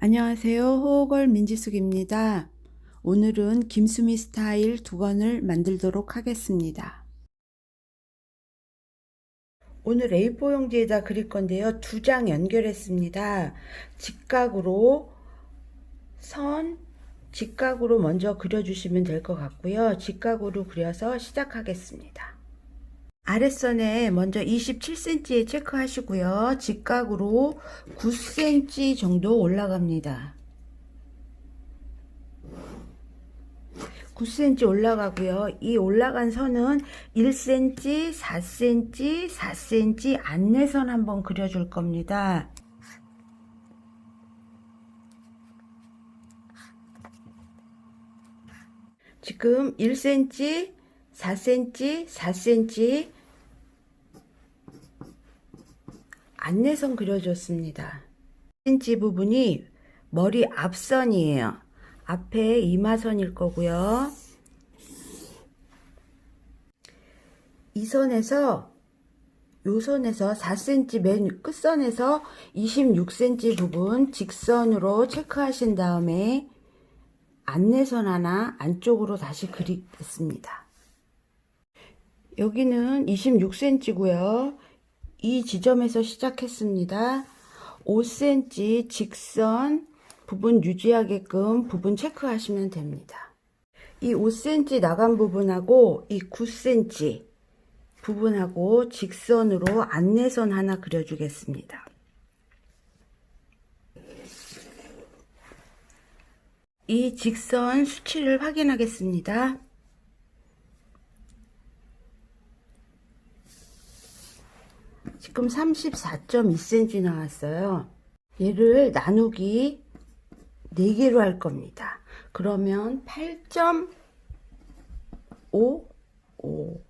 안녕하세요. 호호걸 민지숙입니다. 오늘은 김수미 스타일 두건을 만들도록 하겠습니다. 오늘 A4 용지에다 그릴 건데요. 두 장 연결했습니다. 직각으로 선, 직각으로 먼저 그려주시면 될 것 같고요. 직각으로 그려서 시작하겠습니다. 아랫선에 먼저 27cm에 체크하시고요. 직각으로 9cm 정도 올라갑니다. 9cm 올라가고요. 이 올라간 선은 1cm, 4cm, 4cm 안내선 한번 그려줄 겁니다. 지금 1cm, 4cm, 4cm 안내선 그려줬습니다. 4cm 부분이 머리 앞선이에요. 앞에 이마선일 거고요. 이 선에서 요 선에서 4cm 맨 끝선에서 26cm 부분 직선으로 체크하신 다음에 안내선 하나 안쪽으로 다시 그리겠습니다. 여기는 26cm고요. 이 지점에서 시작했습니다. 5cm 직선 부분 유지하게끔 부분 체크하시면 됩니다. 이 5cm 나간 부분하고 이 9cm 부분하고 직선으로 안내선 하나 그려주겠습니다. 이 직선 수치를 확인하겠습니다. 지금 34.2cm 나왔어요. 얘를 나누기 4개로 할 겁니다. 그러면 8.55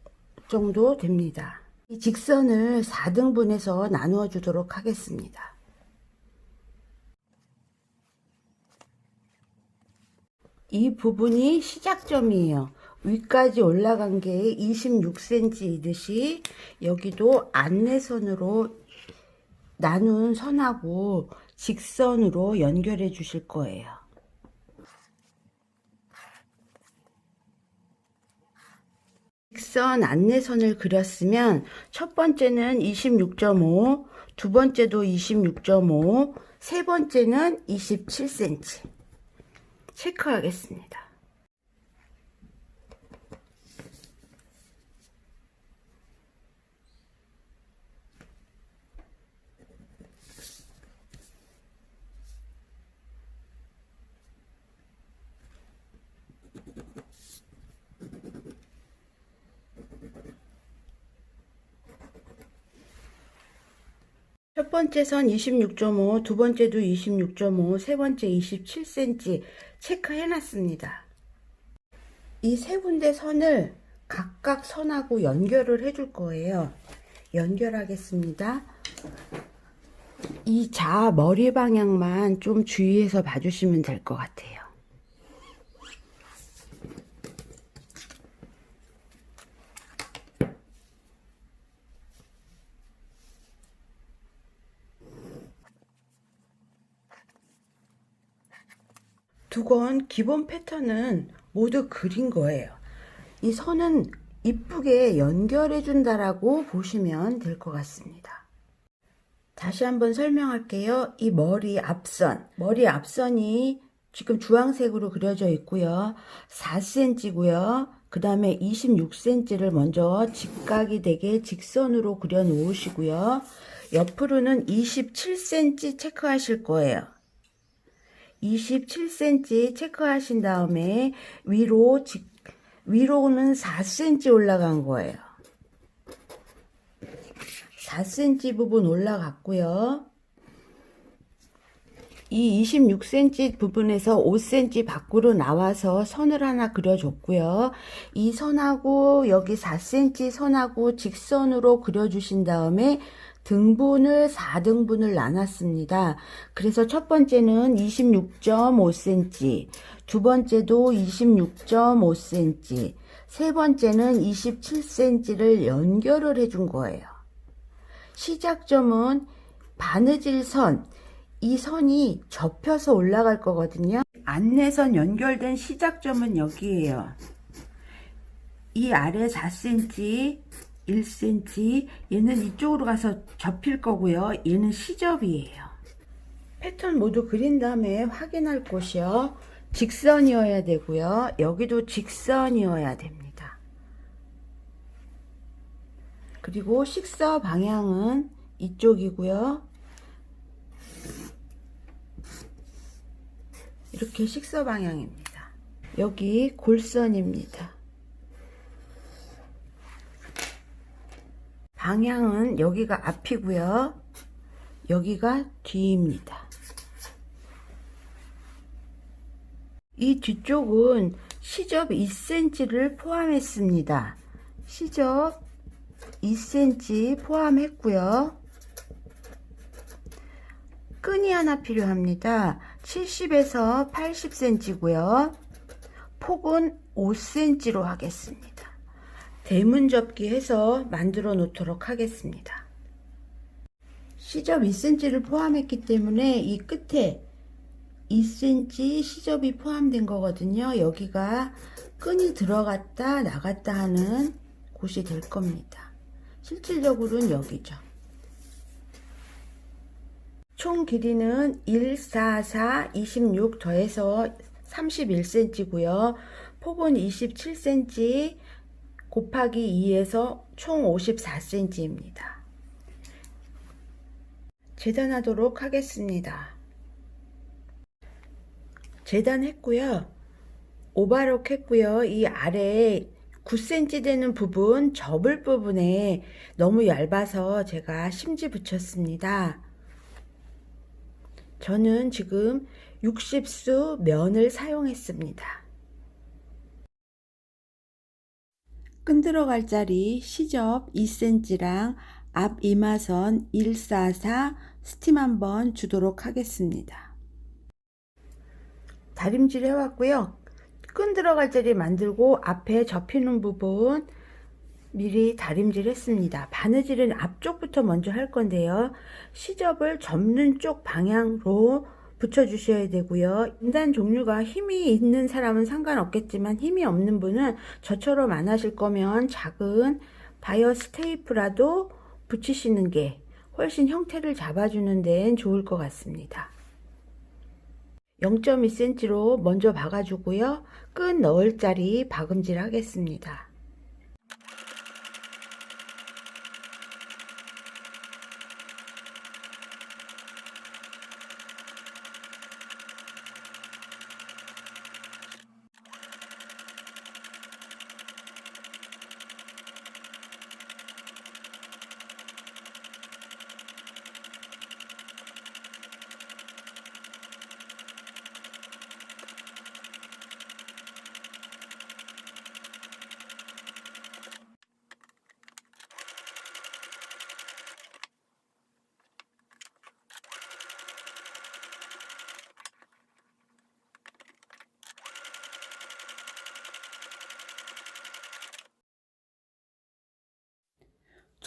정도 됩니다. 이 직선을 4등분해서 나누어 주도록 하겠습니다. 이 부분이 시작점이에요. 위까지 올라간 게 26cm이듯이 여기도 안내선으로 나눈 선하고 직선으로 연결해 주실 거예요. 직선 안내선을 그렸으면 첫 번째는 26.5, 두 번째도 26.5, 세 번째는 27cm. 체크하겠습니다. 첫 번째 선 26.5, 두 번째도 26.5, 세 번째 27cm 체크해 놨습니다. 이 세 군데 선을 각각 선하고 연결을 해줄 거예요. 연결하겠습니다. 이 자 머리 방향만 좀 주의해서 봐주시면 될 것 같아요. 두건 기본 패턴은 모두 그린 거예요. 이 선은 이쁘게 연결해 준다라고 보시면 될 것 같습니다. 다시 한번 설명할게요. 이 머리 앞선, 머리 앞선이 지금 주황색으로 그려져 있고요. 4cm고요. 그 다음에 26cm를 먼저 직각이 되게 직선으로 그려 놓으시고요. 옆으로는 27cm 체크하실 거예요. 27cm 체크하신 다음에 위로 직, 위로는 4cm 올라간 거예요. 4cm 부분 올라갔고요. 이 26cm 부분에서 5cm 밖으로 나와서 선을 하나 그려줬고요. 이 선하고 여기 4cm 선하고 직선으로 그려주신 다음에 등분을 4등분을 나눴습니다. 그래서 첫 번째는 26.5cm, 두 번째도 26.5cm, 세 번째는 27cm를 연결을 해준 거예요. 시작점은 바느질 선, 이 선이 접혀서 올라갈 거거든요. 안내선 연결된 시작점은 여기에요. 이 아래 4cm, 1cm, 얘는 이쪽으로 가서 접힐 거고요. 얘는 시접이에요. 패턴 모두 그린 다음에 확인할 곳이요. 직선이어야 되고요. 여기도 직선이어야 됩니다. 그리고 식서 방향은 이쪽이고요. 이렇게 식서 방향입니다. 여기 골선입니다. 방향은 여기가 앞이고요. 여기가 뒤입니다. 이 뒤쪽은 시접 2cm를 포함했습니다. 시접 2cm 포함했고요. 끈이 하나 필요합니다. 70에서 80cm고요. 폭은 5cm로 하겠습니다. 대문 접기 해서 만들어 놓도록 하겠습니다. 시접 2cm를 포함했기 때문에 이 끝에 2cm 시접이 포함된 거거든요. 여기가 끈이 들어갔다 나갔다 하는 곳이 될 겁니다. 실질적으로는 여기죠. 총 길이는 1, 4, 4, 26 더해서 31cm고요. 폭은 27cm 곱하기 2에서 총 54cm입니다. 재단하도록 하겠습니다. 재단했고요. 오바록 했고요. 이 아래 9cm 되는 부분 접을 부분에 너무 얇아서 제가 심지 붙였습니다. 저는 지금 60수 면을 사용했습니다. 끈 들어 갈 자리 시접 2cm랑 앞 이마선 144 스팀 한번 주도록 하겠습니다. 다림질 해왔고요. 끈 들어갈 자리 만들고 앞에 접히는 부분 미리 다림질 했습니다. 바느질은 앞쪽부터 먼저 할 건데요. 시접을 접는 쪽 방향으로 붙여주셔야 되고요. 인단 종류가 힘이 있는 사람은 상관없겠지만 힘이 없는 분은 저처럼 안 하실 거면 작은 바이어 스 테이프라도 붙이시는 게 훨씬 형태를 잡아주는 데엔 좋을 것 같습니다. 0.2cm로 먼저 박아주고요. 끈 넣을 자리 박음질 하겠습니다.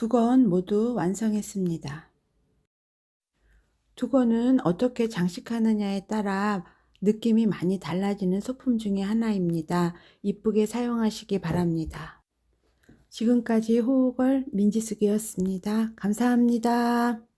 두건 모두 완성했습니다. 두 건은 어떻게 장식하느냐에 따라 느낌이 많이 달라지는 소품 중에 하나입니다. 이쁘게 사용하시기 바랍니다. 지금까지 호흡을 민지숙이었습니다. 감사합니다.